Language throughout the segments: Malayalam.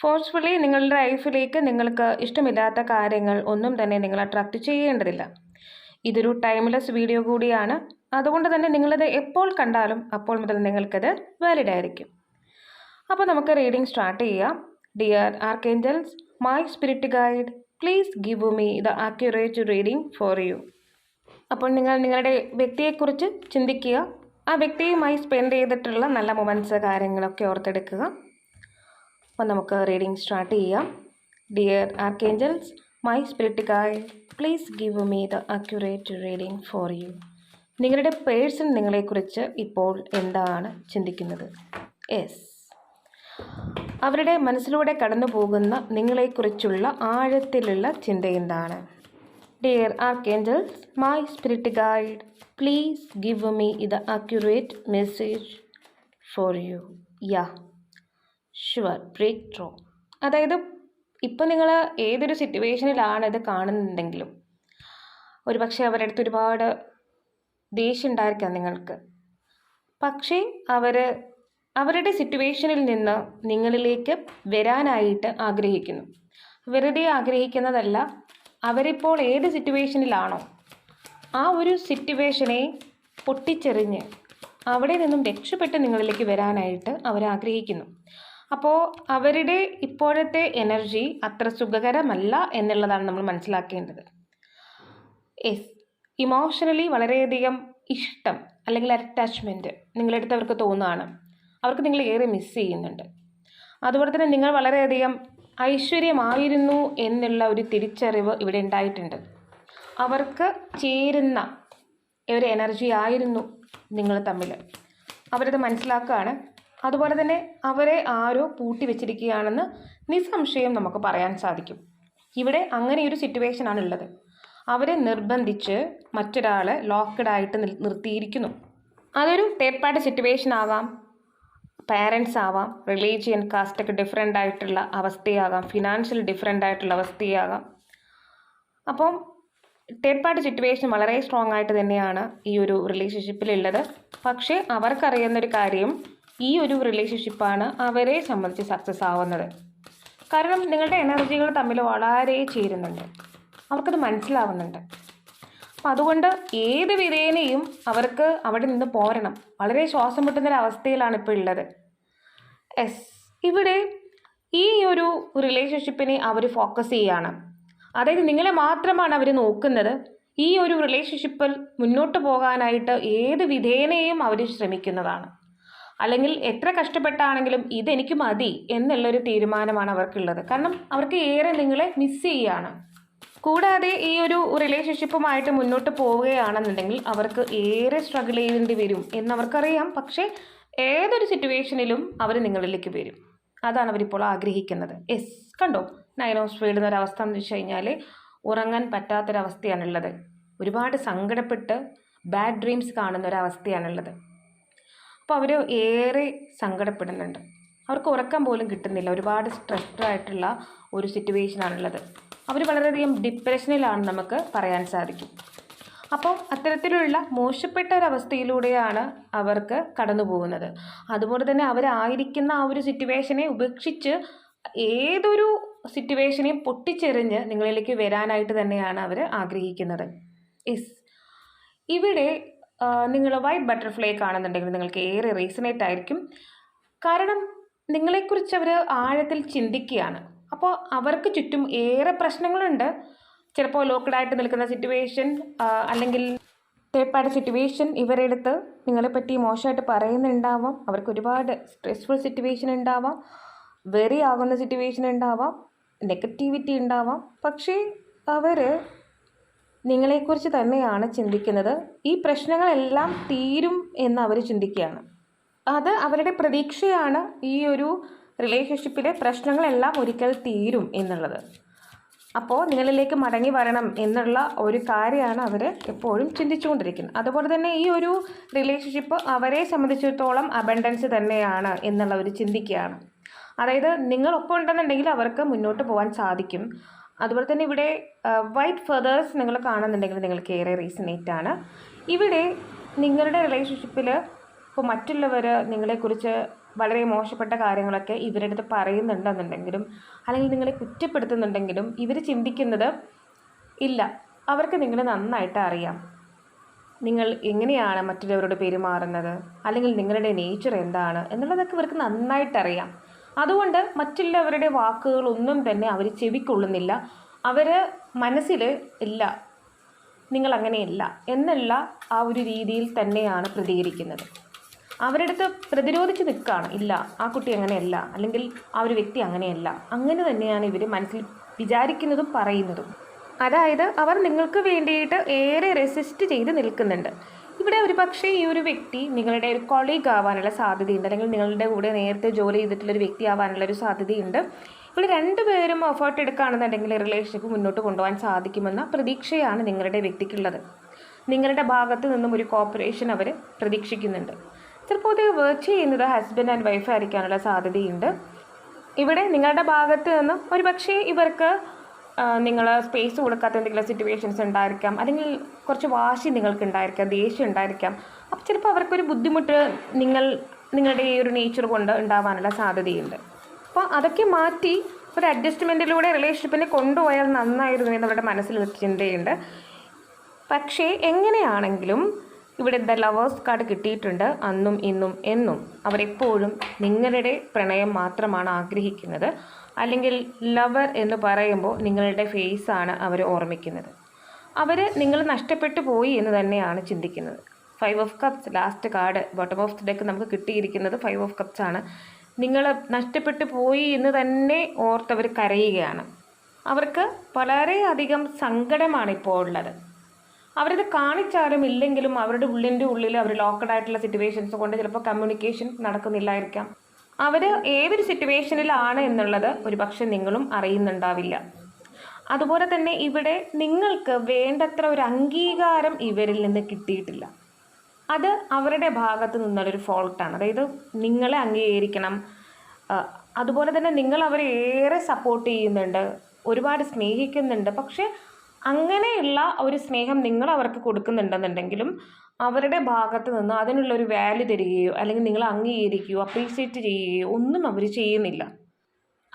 ഫോഴ്സ്ഫുള്ളി നിങ്ങളുടെ ലൈഫിലേക്ക് നിങ്ങൾക്ക് ഇഷ്ടമില്ലാത്ത കാര്യങ്ങൾ ഒന്നും തന്നെ നിങ്ങൾ അട്രാക്റ്റ് ചെയ്യേണ്ടതില്ല. ഇതൊരു ടൈംലെസ് വീഡിയോ കൂടിയാണ്. അതുകൊണ്ട് തന്നെ നിങ്ങളത് എപ്പോൾ കണ്ടാലും അപ്പോൾ മുതൽ നിങ്ങൾക്കത് വാലിഡ് ആയിരിക്കും. അപ്പോൾ നമുക്ക് റീഡിംഗ് സ്റ്റാർട്ട് ചെയ്യാം. Dear archangels my spirit guide please give me the accurate reading for you അപ്പോൾ നിങ്ങൾ നിങ്ങളുടെ വ്യക്തിയെക്കുറിച്ച് ചിന്തിക്കുക. ആ വ്യക്തിയുമായി സ്പെൻഡ് ചെയ്തിട്ടുള്ള നല്ല മൊമെന്റ്സ് കാര്യങ്ങളൊക്കെ ഓർത്തെടുക്കുക. അപ്പോൾ നമുക്ക് റീഡിംഗ് സ്റ്റാർട്ട് ചെയ്യാം. Dear archangels my spirit guide please give me the accurate reading for you നിങ്ങളുടെ പേഴ്സൺ നിങ്ങളെക്കുറിച്ച് ഇപ്പോൾ എന്താണ് ചിന്തിക്കുന്നത്? യെസ് അവരുടെ മനസ്സിലൂടെ കടന്നു പോകുന്ന നിങ്ങളെക്കുറിച്ചുള്ള ആഴത്തിലുള്ള ചിന്ത എന്താണ്? Dear archangels my spirit guide please give me ഇത് accurate message for you yeah sure break through അതായത് ഇപ്പം നിങ്ങൾ ഏതൊരു സിറ്റുവേഷനിലാണ് ഇത് കാണുന്നുണ്ടെങ്കിലും ഒരുപക്ഷെ അവരുടെ അടുത്ത് ഒരുപാട് ദേഷ്യം ഉണ്ടായിരിക്കാം നിങ്ങൾക്ക്. പക്ഷേ അവർ അവരുടെ സിറ്റുവേഷനിൽ നിന്ന് നിങ്ങളിലേക്ക് വരാനായിട്ട് ആഗ്രഹിക്കുന്നു. വെറുതെ ആഗ്രഹിക്കുന്നതല്ല അവരിപ്പോൾ ഏത് സിറ്റുവേഷനിലാണോ ആ ഒരു സിറ്റുവേഷനെ പൊട്ടിച്ചെറിഞ്ഞ് അവിടെ നിന്നും രക്ഷപ്പെട്ട് നിങ്ങളിലേക്ക് വരാനായിട്ട് അവർ ആഗ്രഹിക്കുന്നു അപ്പോൾ അവരുടെ ഇപ്പോഴത്തെ എനർജി അത്ര സുഖകരമല്ല എന്നുള്ളതാണ് നമ്മൾ മനസ്സിലാക്കേണ്ടത്. യെസ് ഇമോഷണലി വളരെയധികം ഇഷ്ടം അല്ലെങ്കിൽ അറ്റാച്ച്മെന്റ് നിങ്ങളെടുത്ത് അവർക്ക് തോന്നുകയാണ്. അവർക്ക് നിങ്ങൾ ഏറെ മിസ് ചെയ്യുന്നുണ്ട്. അതുപോലെ തന്നെ നിങ്ങൾ വളരെയധികം ഐശ്വര്യമായിരുന്നു എന്നുള്ള ഒരു തിരിച്ചറിവ് ഇവിടെ ഉണ്ടായിട്ടുണ്ട്. അവർക്ക് ചേരുന്ന ഒരു എനർജി ആയിരുന്നു നിങ്ങൾ തമ്മിൽ. അവരത് മനസ്സിലാക്കുകയാണ്. അതുപോലെ തന്നെ അവരെ ആരോ പൂട്ടി വെച്ചിരിക്കുകയാണെന്ന് നിസ്സംശയം നമുക്ക് പറയാൻ സാധിക്കും. ഇവിടെ അങ്ങനെയൊരു സിറ്റുവേഷനാണ് ഉള്ളത്. അവരെ നിർബന്ധിച്ച് മറ്റൊരാളെ ലോക്കഡ് ആയിട്ട് നിർത്തിയിരിക്കുന്നു. അതൊരു ടേപ്പാട്ട് സിറ്റുവേഷൻ ആവാം. പാരൻസ് ആവാം. റിലീജിയൻ കാസ്റ്റൊക്കെ ഡിഫറെന്റ് ആയിട്ടുള്ള അവസ്ഥയാകാം. ഫിനാൻഷ്യൽ ഡിഫറെന്റ് ആയിട്ടുള്ള അവസ്ഥയാകാം. അപ്പം ടേപ്പാട്ട് സിറ്റുവേഷൻ വളരെ സ്ട്രോങ് ആയിട്ട് തന്നെയാണ് ഈ ഒരു റിലേഷൻഷിപ്പിലുള്ളത് പക്ഷേ അവർക്കറിയുന്നൊരു കാര്യം ഈ ഒരു റിലേഷൻഷിപ്പാണ് അവരെ സംബന്ധിച്ച് സക്സസ് ആവുന്നത്. കാരണം നിങ്ങളുടെ എനർജികൾ തമ്മിൽ വളരെ ചേരുന്നുണ്ട്. അവർക്കത് മനസ്സിലാവുന്നുണ്ട്. അപ്പം അതുകൊണ്ട് ഏത് വിധേനയും അവർക്ക് അവിടെ നിന്ന് പോരണം. വളരെ ശ്വാസം മുട്ടുന്നൊരവസ്ഥയിലാണ് ഇപ്പോൾ ഉള്ളത്. എസ് ഇവിടെ ഈ ഒരു റിലേഷൻഷിപ്പിനെ അവർ ഫോക്കസ് ചെയ്യുകയാണ് അതായത് നിങ്ങളെ മാത്രമാണ് അവർ നോക്കുന്നത്. ഈ ഒരു റിലേഷൻഷിപ്പിൽ മുന്നോട്ട് പോകാനായിട്ട് ഏത് വിധേനയും അവർ ശ്രമിക്കുന്നതാണ്. അല്ലെങ്കിൽ എത്ര കഷ്ടപ്പെട്ടാണെങ്കിലും ഇതെനിക്ക് മതി എന്നുള്ളൊരു തീരുമാനമാണ് അവർക്കുള്ളത്. കാരണം അവർക്ക് ഏറെ നിങ്ങളെ മിസ് ചെയ്യുകയാണ്. കൂടാതെ ഈ ഒരു റിലേഷൻഷിപ്പുമായിട്ട് മുന്നോട്ട് പോവുകയാണെന്നുണ്ടെങ്കിൽ അവർക്ക് ഏറെ സ്ട്രഗിൾ ചെയ്യേണ്ടി വരും എന്നവർക്കറിയാം. പക്ഷേ ഏതൊരു സിറ്റുവേഷനിലും അവർ നിങ്ങളിലേക്ക് വരും. അതാണ് അവരിപ്പോൾ ആഗ്രഹിക്കുന്നത്. എസ് കണ്ടോ? നയൻ ഓഫ് സ്പീഡ് എന്നൊരവസ്ഥ എന്ന് വെച്ച് കഴിഞ്ഞാൽ ഉറങ്ങാൻ പറ്റാത്തൊരവസ്ഥയാണുള്ളത്. ഒരുപാട് സങ്കടപ്പെട്ട് ബാഡ് ഡ്രീംസ് കാണുന്ന ഒരവസ്ഥയാണുള്ളത് അപ്പോൾ അവർ ഏറെ സങ്കടപ്പെടുന്നുണ്ട്. അവർക്ക് ഉറക്കം പോലും കിട്ടുന്നില്ല. ഒരുപാട് സ്ട്രെസ്ഡ് ആയിട്ടുള്ള ഒരു സിറ്റുവേഷനാണുള്ളത് അവർ വളരെയധികം ഡിപ്രഷനിലാണ് നമുക്ക് പറയാൻ സാധിക്കും. അപ്പോൾ അത്തരത്തിലുള്ള മോശപ്പെട്ട ഒരവസ്ഥയിലൂടെയാണ് അവർക്ക് കടന്നു പോകുന്നത്. അതുപോലെ തന്നെ അവരായിരിക്കുന്ന ആ ഒരു സിറ്റുവേഷനെ ഉപേക്ഷിച്ച് ഏതൊരു സിറ്റുവേഷനെയും പൊട്ടിച്ചെറിഞ്ഞ് നിങ്ങളിലേക്ക് വരാനായിട്ട് തന്നെയാണ് അവർ ആഗ്രഹിക്കുന്നത്. യെസ് ഇവിടെ നിങ്ങൾ വൈറ്റ് ബട്ടർഫ്ലൈ കാണുന്നുണ്ടെങ്കിൽ നിങ്ങൾക്ക് ഏറെ റീസണേറ്റ് ആയിരിക്കും. കാരണം നിങ്ങളെക്കുറിച്ച് അവർ ആഴത്തിൽ ചിന്തിക്കുകയാണ്. അപ്പോൾ അവർക്ക് ചുറ്റും ഏറെ പ്രശ്നങ്ങളുണ്ട്. ചിലപ്പോൾ ലോക്കഡായിട്ട് നിൽക്കുന്ന സിറ്റുവേഷൻ അല്ലെങ്കിൽ പാർട്ടി സിറ്റുവേഷൻ ഇവരെടുത്ത് നിങ്ങളെപ്പറ്റി മോശമായിട്ട് പറയുന്നുണ്ടാവാം. അവർക്ക് ഒരുപാട് സ്ട്രെസ്ഫുൾ സിറ്റുവേഷൻ ഉണ്ടാവാം. വെറി ആകുന്ന സിറ്റുവേഷൻ ഉണ്ടാവാം. നെഗറ്റിവിറ്റി ഉണ്ടാവാം. പക്ഷേ അവർ നിങ്ങളെക്കുറിച്ച് തന്നെയാണ് ചിന്തിക്കുന്നത്. ഈ പ്രശ്നങ്ങളെല്ലാം തീരും എന്ന് അവർ ചിന്തിക്കുകയാണ്. അത് അവരുടെ പ്രതീക്ഷയാണ് ഈ ഒരു റിലേഷൻഷിപ്പിലെ പ്രശ്നങ്ങളെല്ലാം ഒരിക്കൽ തീരും എന്നുള്ളത്. അപ്പോൾ നിങ്ങളിലേക്ക് മടങ്ങി വരണം എന്നുള്ള ഒരു കാര്യമാണ് അവർ എപ്പോഴും ചിന്തിച്ചുകൊണ്ടിരിക്കുന്നത്. അതുപോലെ തന്നെ ഈ ഒരു റിലേഷൻഷിപ്പ് അവരെ സംബന്ധിച്ചിടത്തോളം അബണ്ടൻസ് തന്നെയാണ് എന്നുള്ളവർ ചിന്തിക്കുകയാണ്. അതായത് നിങ്ങളൊപ്പം ഉണ്ടെന്നുണ്ടെങ്കിൽ അവർക്ക് മുന്നോട്ട് പോകാൻ സാധിക്കും. അതുപോലെ തന്നെ ഇവിടെ വൈറ്റ് ഫെതേഴ്സ് നിങ്ങൾ കാണുന്നുണ്ടെങ്കിൽ നിങ്ങൾക്ക് ഏറെ റീസണേറ്റ് ആണ്. ഇവിടെ നിങ്ങളുടെ റിലേഷൻഷിപ്പിൽ ഇപ്പോൾ മറ്റുള്ളവർ നിങ്ങളെക്കുറിച്ച് വളരെ മോശപ്പെട്ട കാര്യങ്ങളൊക്കെ ഇവരുടെ അടുത്ത് പറയുന്നുണ്ടെന്നുണ്ടെങ്കിലും അല്ലെങ്കിൽ നിങ്ങളെ കുറ്റപ്പെടുത്തുന്നുണ്ടെങ്കിലും ഇവർ ചിന്തിക്കുന്നത് ഇല്ല അവർക്ക് നിങ്ങളെ നന്നായിട്ട് അറിയാം. നിങ്ങൾ എങ്ങനെയാണ് മറ്റുള്ളവരോട് പെരുമാറുന്നത്? അല്ലെങ്കിൽ നിങ്ങളുടെ നേച്ചർ എന്താണ്? എന്നുള്ളതൊക്കെ ഇവർക്ക് നന്നായിട്ടറിയാം അതുകൊണ്ട് മറ്റുള്ളവരുടെ വാക്കുകളൊന്നും തന്നെ അവർ ചെവിക്കൊള്ളുന്നില്ല. അവർ മനസ്സിൽ ഇല്ല. നിങ്ങൾ അങ്ങനെയല്ല എന്നുള്ള ആ ഒരു രീതിയിൽ തന്നെയാണ് പ്രതികരിക്കുന്നത്. അവരുടെ അടുത്ത് പ്രതിരോധിച്ച് നിൽക്കുകയാണ്. ഇല്ല ആ കുട്ടി അങ്ങനെയല്ല. അല്ലെങ്കിൽ ആ ഒരു വ്യക്തി അങ്ങനെയല്ല. അങ്ങനെ തന്നെയാണ് ഇവർ മനസ്സിൽ വിചാരിക്കുന്നതും പറയുന്നതും. അതായത് അവർ നിങ്ങൾക്ക് വേണ്ടിയിട്ട് ഏറെ റെസിസ്റ്റ് ചെയ്ത് നിൽക്കുന്നുണ്ട്. ഇവിടെ ഒരു പക്ഷേ ഈ ഒരു വ്യക്തി നിങ്ങളുടെ ഒരു കൊളീഗ് ആവാനുള്ള സാധ്യതയുണ്ട്. അല്ലെങ്കിൽ നിങ്ങളുടെ കൂടെ നേരത്തെ ജോലി ചെയ്തിട്ടുള്ള ഒരു വ്യക്തി ആവാനുള്ള ഒരു സാധ്യതയുണ്ട്. ഇവിടെ രണ്ടുപേരും എഫേർട്ട് എടുക്കുകയാണെന്നുണ്ടെങ്കിൽ റിലേഷൻഷിപ്പ് മുന്നോട്ട് കൊണ്ടുപോകാൻ സാധിക്കുമെന്ന പ്രതീക്ഷയാണ് നിങ്ങളുടെ വ്യക്തിക്കുള്ളത്. നിങ്ങളുടെ ഭാഗത്ത് നിന്നും ഒരു കോപ്പറേഷൻ അവർ പ്രതീക്ഷിക്കുന്നുണ്ട്. ചിലപ്പോൾ ഇത് വർക്ക് ചെയ്യുന്നത് ഹസ്ബൻഡ് ആൻഡ് വൈഫ് ആയിരിക്കാനുള്ള സാധ്യതയുണ്ട്. ഇവിടെ നിങ്ങളുടെ ഭാഗത്ത് നിന്നും ഒരു പക്ഷേ ഇവർക്ക് നിങ്ങൾ സ്പേസ് കൊടുക്കാത്ത എന്തെങ്കിലും സിറ്റുവേഷൻസ് ഉണ്ടായിരിക്കാം. അല്ലെങ്കിൽ കുറച്ച് വാശി നിങ്ങൾക്ക് ഉണ്ടായിരിക്കാം ദേഷ്യം ഉണ്ടായിരിക്കാം. അപ്പോൾ ചിലപ്പോൾ അവർക്കൊരു ബുദ്ധിമുട്ട് നിങ്ങൾ നിങ്ങളുടെ ഈ ഒരു നേച്ചർ കൊണ്ട് ഉണ്ടാവാനുള്ള സാധ്യതയുണ്ട്. അപ്പോൾ അതൊക്കെ മാറ്റി ഒരു അഡ്ജസ്റ്റ്മെന്റിലൂടെ റിലേഷൻഷിപ്പിനെ കൊണ്ടുപോയാൽ നന്നായിരുന്നു എന്നവരുടെ മനസ്സിൽ ഒരു ചിന്തയുണ്ട്. പക്ഷേ എങ്ങനെയാണെങ്കിലും ഇവിടെ ദ ലവേഴ്സ് കാർഡ് കിട്ടിയിട്ടുണ്ട്. അന്നും ഇന്നും എന്നും അവരെപ്പോഴും നിങ്ങളുടെ പ്രണയം മാത്രമാണ് ആഗ്രഹിക്കുന്നത്. അല്ലെങ്കിൽ ലവർ എന്ന് പറയുമ്പോൾ നിങ്ങളുടെ ഫേസാണ് അവർ ഓർമ്മിക്കുന്നത്. അവർ നിങ്ങൾ നഷ്ടപ്പെട്ടു പോയി എന്ന് തന്നെയാണ് ചിന്തിക്കുന്നത്. Five of cups last card bottom of the deck നമുക്ക് കിട്ടിയിരിക്കുന്നത് ഫൈവ് ഓഫ് കപ്സ് ആണ്. നിങ്ങൾ നഷ്ടപ്പെട്ടു പോയി എന്ന് തന്നെ ഓർത്തവർ കരയുകയാണ്. അവർക്ക് വളരെയധികം സങ്കടമാണ് ഇപ്പോൾ ഉള്ളത്. അവരത് കാണിച്ചാലും ഇല്ലെങ്കിലും അവരുടെ ഉള്ളിന്റെ ഉള്ളിൽ അവർ ലോക്കഡ് ആയിട്ടുള്ള സിറ്റുവേഷൻസ് കൊണ്ട് ചിലപ്പോൾ കമ്മ്യൂണിക്കേഷൻ നടക്കുന്നില്ലായിരിക്കാം. അവർ ഏതൊരു സിറ്റുവേഷനിലാണ് എന്നുള്ളത് ഒരുപക്ഷെ നിങ്ങളും അറിയുന്നുണ്ടാവില്ല. അതുപോലെ തന്നെ ഇവിടെ നിങ്ങൾക്ക് വേണ്ടത്ര ഒരു അംഗീകാരം ഇവരിൽ നിന്ന് കിട്ടിയിട്ടില്ല. അത് അവരുടെ ഭാഗത്ത് നിന്നുള്ളൊരു ഫോൾട്ടാണ് അതായത് നിങ്ങളെ അംഗീകരിക്കണം. അതുപോലെ തന്നെ നിങ്ങൾ അവരെ ഏറെ സപ്പോർട്ട് ചെയ്യുന്നുണ്ട്. ഒരുപാട് സ്നേഹിക്കുന്നുണ്ട്. പക്ഷേ അങ്ങനെയുള്ള ഒരു സ്നേഹം നിങ്ങൾ അവർക്ക് കൊടുക്കുന്നുണ്ടെന്നുണ്ടെങ്കിലും അവരുടെ ഭാഗത്ത് നിന്ന് അതിനുള്ളൊരു വാല്യൂ തരികയോ അല്ലെങ്കിൽ നിങ്ങൾ അംഗീകരിക്കുകയോ അപ്രീഷിയേറ്റ് ചെയ്യുകയോ ഒന്നും അവർ ചെയ്യുന്നില്ല.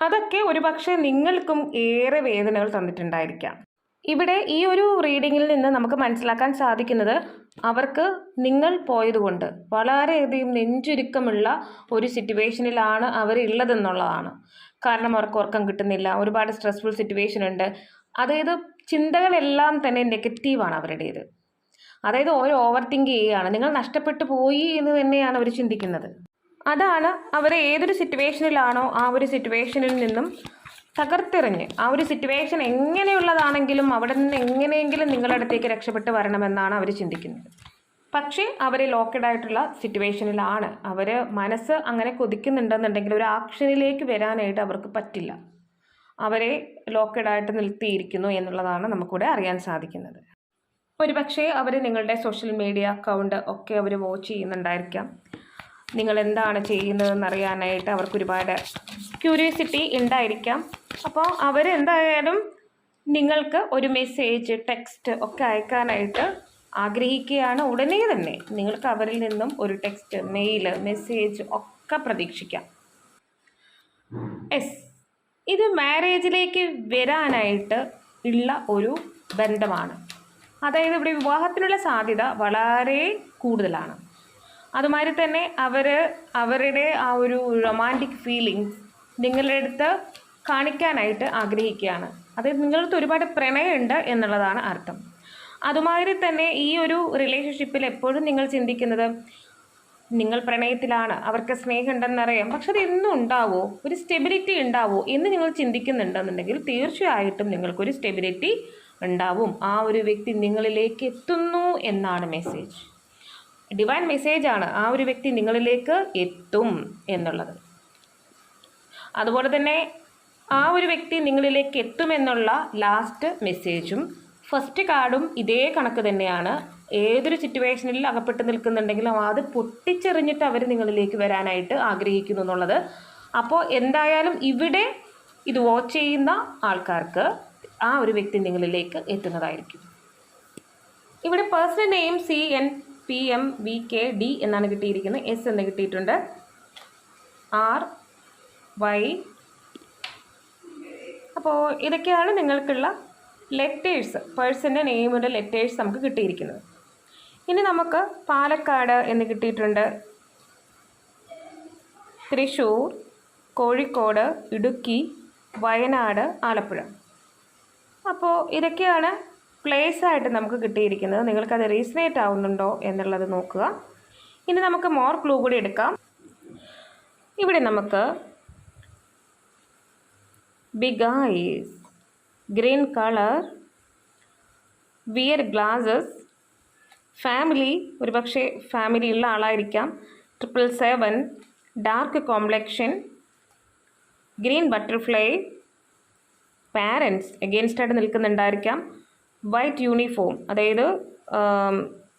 അതൊക്കെ ഒരുപക്ഷെ നിങ്ങൾക്കും ഏറെ വേദനകൾ തന്നിട്ടുണ്ടായിരിക്കാം. ഇവിടെ ഈ ഒരു റീഡിങ്ങിൽ നിന്ന് നമുക്ക് മനസ്സിലാക്കാൻ സാധിക്കുന്നത് അവർക്ക് നിങ്ങൾ പോയതുകൊണ്ട് വളരെയധികം നെഞ്ചുരുക്കമുള്ള ഒരു സിറ്റുവേഷനിലാണ് അവർ ഉള്ളതെന്നുള്ളതാണ് കാരണം അവർക്ക് ഉറക്കം കിട്ടുന്നില്ല ഒരുപാട് സ്ട്രെസ്ഫുൾ സിറ്റുവേഷൻ ഉണ്ട്. അതായത് ചിന്തകളെല്ലാം തന്നെ നെഗറ്റീവാണ് അവരുടേത്. അതായത് ഓരോ ഓവർ തിങ്ക് ചെയ്യുകയാണ്. നിങ്ങൾ നഷ്ടപ്പെട്ടു പോയി എന്ന് തന്നെയാണ് അവർ ചിന്തിക്കുന്നത്. അതാണ് അവരെ ഏതൊരു സിറ്റുവേഷനിലാണോ ആ ഒരു സിറ്റുവേഷനിൽ നിന്നും തകർത്തെറിഞ്ഞ്. ആ ഒരു സിറ്റുവേഷൻ എങ്ങനെയുള്ളതാണെങ്കിലും അവിടെ നിന്ന് എങ്ങനെയെങ്കിലും നിങ്ങളുടെ അടുത്തേക്ക് രക്ഷപ്പെട്ട് വരണമെന്നാണ് അവർ ചിന്തിക്കുന്നത്. പക്ഷേ അവർ ലോക്കഡ് ആയിട്ടുള്ള സിറ്റുവേഷനിലാണ് അവർ മനസ്സ് അങ്ങനെ കൊതിക്കുന്നുണ്ടെന്നുണ്ടെങ്കിൽ ഒരു ആക്ഷനിലേക്ക് വരാനായിട്ട് അവർക്ക് പറ്റില്ല. അവരെ ലോക്കഡായിട്ട് നിർത്തിയിരിക്കുന്നു എന്നുള്ളതാണ് നമുക്കിവിടെ അറിയാൻ സാധിക്കുന്നത്. ഒരുപക്ഷേ അവർ നിങ്ങളുടെ സോഷ്യൽ മീഡിയ അക്കൗണ്ട് ഒക്കെ അവർ വാച്ച് ചെയ്യുന്നുണ്ടായിരിക്കാം. നിങ്ങൾ എന്താണ് ചെയ്യുന്നതെന്ന് അറിയാനായിട്ട് അവർക്ക് ഒരുപാട് ക്യൂരിയോസിറ്റി ഉണ്ടായിരിക്കാം. അപ്പോൾ അവരെന്തായാലും നിങ്ങൾക്ക് ഒരു മെസ്സേജ് ടെക്സ്റ്റ് ഒക്കെ അയക്കാനായിട്ട് ആഗ്രഹിക്കുകയാണ്. ഉടനെ തന്നെ നിങ്ങൾക്ക് അവരിൽ നിന്നും ഒരു ടെക്സ്റ്റ് മെയിൽ മെസ്സേജ് ഒക്കെ പ്രതീക്ഷിക്കാം. എസ് ഇത് മാരേജിലേക്ക് വരാനായിട്ട് ഉള്ള ഒരു ബന്ധമാണ്. അതായത് ഇവിടെ വിവാഹത്തിനുള്ള സാധ്യത വളരെ കൂടുതലാണ്. അതുമാതിരി തന്നെ അവർ അവരുടെ ആ ഒരു റൊമാന്റിക് ഫീലിങ്സ് നിങ്ങളുടെ അടുത്ത് കാണിക്കാനായിട്ട് ആഗ്രഹിക്കുകയാണ്. അതായത് നിങ്ങളടുത്ത് ഒരുപാട് പ്രണയമുണ്ട് എന്നുള്ളതാണ് അർത്ഥം. അതുമാതിരി തന്നെ ഈ ഒരു റിലേഷൻഷിപ്പിൽ എപ്പോഴും നിങ്ങൾ ചിന്തിക്കുന്നത് നിങ്ങൾ പ്രണയത്തിലാണ് അവർക്ക് സ്നേഹമുണ്ടെന്നറിയാം പക്ഷെ അത് എന്നും ഉണ്ടാവോ? ഒരു സ്റ്റെബിലിറ്റി ഉണ്ടാവോ എന്ന് നിങ്ങൾ ചിന്തിക്കുന്നുണ്ടെന്നുണ്ടെങ്കിൽ തീർച്ചയായിട്ടും നിങ്ങൾക്കൊരു സ്റ്റെബിലിറ്റി ഉണ്ടാവും. ആ ഒരു വ്യക്തി നിങ്ങളിലേക്ക് എത്തുന്നു എന്നാണ് മെസ്സേജ് ഡിവൈൻ ആണ്. ആ ഒരു വ്യക്തി നിങ്ങളിലേക്ക് എത്തും എന്നുള്ളത്. അതുപോലെ തന്നെ ആ ഒരു വ്യക്തി നിങ്ങളിലേക്ക് എത്തുമെന്നുള്ള ലാസ്റ്റ് മെസ്സേജും ഫസ്റ്റ് കാർഡും ഇതേ കണക്ക് തന്നെയാണ്. ഏതൊരു സിറ്റുവേഷനിൽ അകപ്പെട്ട് നിൽക്കുന്നുണ്ടെങ്കിലും അത് പൊട്ടിച്ചെറിഞ്ഞിട്ട് അവർ നിങ്ങളിലേക്ക് വരാനായിട്ട് ആഗ്രഹിക്കുന്നു എന്നുള്ളത്. അപ്പോൾ എന്തായാലും ഇവിടെ ഇത് വാച്ച് ചെയ്യുന്ന ആൾക്കാർക്ക് ആ ഒരു വ്യക്തി നിങ്ങളിലേക്ക് എത്തുന്നതായിരിക്കും. ഇവിടെ personal name C N P M V K D എന്നാണ് കിട്ടിയിരിക്കുന്നത്. എസ് എന്ന് കിട്ടിയിട്ടുണ്ട്. ആർ വൈ അപ്പോൾ ഇതൊക്കെയാണ് നിങ്ങൾക്കുള്ള ലെറ്റേഴ്സ് പേഴ്സന്റെ നെയിമിന്റെ ലെറ്റേഴ്സ് നമുക്ക് കിട്ടിയിരിക്കുന്നത്. ഇനി നമുക്ക് പാലക്കാട് എന്ന് കിട്ടിയിട്ടുണ്ട്. തൃശ്ശൂർ കോഴിക്കോട് ഇടുക്കി വയനാട് ആലപ്പുഴ. അപ്പോൾ ഇതൊക്കെയാണ് പ്ലേസ് ആയിട്ട് നമുക്ക് കിട്ടിയിരിക്കുന്നത്. നിങ്ങൾക്കത് റീസണേറ്റ് ആവുന്നുണ്ടോ എന്നുള്ളത് നോക്കുക. ഇനി നമുക്ക് മോർ ക്ലൂ കൂടി എടുക്കാം. ഇവിടെ നമുക്ക് big eyes green colour wear glasses family ഒരുപക്ഷെ ഫാമിലി ഉള്ള ആളായിരിക്കാം. Triple seven dark complexion green butterfly parents against ആയിട്ട് നിൽക്കുന്നുണ്ടായിരിക്കാം. വൈറ്റ് യൂണിഫോം അതായത്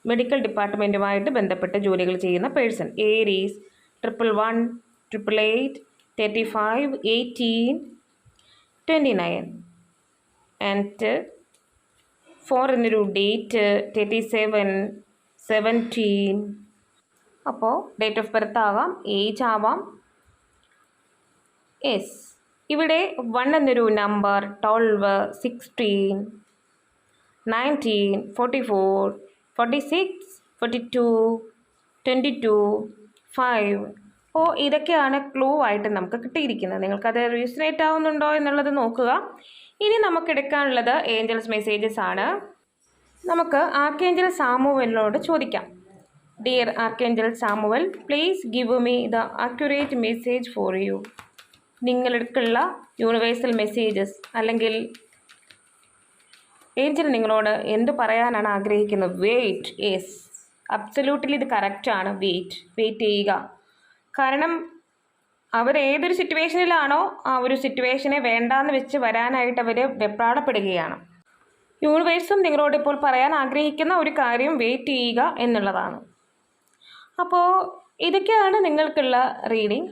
മെഡിക്കൽ ഡിപ്പാർട്ട്മെന്റുമായിട്ട് ബന്ധപ്പെട്ട് ജോലികൾ ചെയ്യുന്ന person Aries triple one triple eight thirty five eighteen twenty nine and four എന്നൊരു ഡേറ്റ് തേർട്ടി സെവൻ സെവന്റീൻ അപ്പോൾ ഡേറ്റ് ഓഫ് ബർത്ത് ആവാം ഏജ് ആവാം. യെസ് ഇവിടെ വൺ എന്നൊരു number twelve sixteen nineteen forty four forty six forty two twenty two five അപ്പോൾ ഇതൊക്കെയാണ് ക്ലൂ ആയിട്ട് നമുക്ക് കിട്ടിയിരിക്കുന്നത്. നിങ്ങൾക്കത് റീസണേറ്റ് ആവുന്നുണ്ടോ എന്നുള്ളത് നോക്കുക. ഇനി നമുക്ക് എടുക്കാനുള്ളത് ഏഞ്ചൽസ് മെസ്സേജസ് ആണ്. നമുക്ക് ആർക്കേഞ്ചൽ സാമുവലിനോട് ചോദിക്കാം. Dear archangel Samuel please give me the accurate message for you നിങ്ങൾക്കുള്ള യൂണിവേഴ്സൽ മെസ്സേജസ് അല്ലെങ്കിൽ ഏഞ്ചൽ നിങ്ങളോട് എന്ത് പറയാനാണ് ആഗ്രഹിക്കുന്നത്? വെയിറ്റ് യെസ് അബ്സല്യൂട്ട്ലി ഇത് കറക്റ്റാണ് വെയിറ്റ് വെയിറ്റ് ചെയ്യുക. കാരണം അവർ ഏതൊരു സിറ്റുവേഷനിലാണോ ആ ഒരു സിറ്റുവേഷനെ വേണ്ടാന്ന് വെച്ച് വരാനായിട്ട് അവർ വെപ്രാളപ്പെടുകയാണ്. യൂണിവേഴ്സും നിങ്ങളോട് ഇപ്പോൾ പറയാൻ ആഗ്രഹിക്കുന്ന ഒരു കാര്യം വെയിറ്റ് ചെയ്യുക എന്നുള്ളതാണ്. അപ്പോൾ ഇതൊക്കെയാണ് നിങ്ങൾക്കുള്ള reading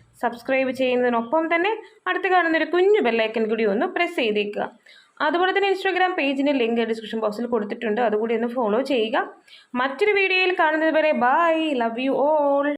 സബ്സ്ക്രൈബ് ചെയ്യുന്നതിനൊപ്പം തന്നെ അടുത്ത് കാണുന്നൊരു കുഞ്ഞു ബെല്ലൈക്കൻ കൂടി ഒന്ന് പ്രസ് ചെയ്തേക്കുക. അതുപോലെ തന്നെ ഇൻസ്റ്റാഗ്രാം പേജിന്റെ ലിങ്ക് ഡിസ്ക്രിപ്ഷൻ ബോക്സിൽ കൊടുത്തിട്ടുണ്ട്. അതുകൂടി ഒന്ന് ഫോളോ ചെയ്യുക. മറ്റൊരു വീഡിയോയിൽ കാണുന്നതുവരെ ബൈ ലവ് യു ഓൾ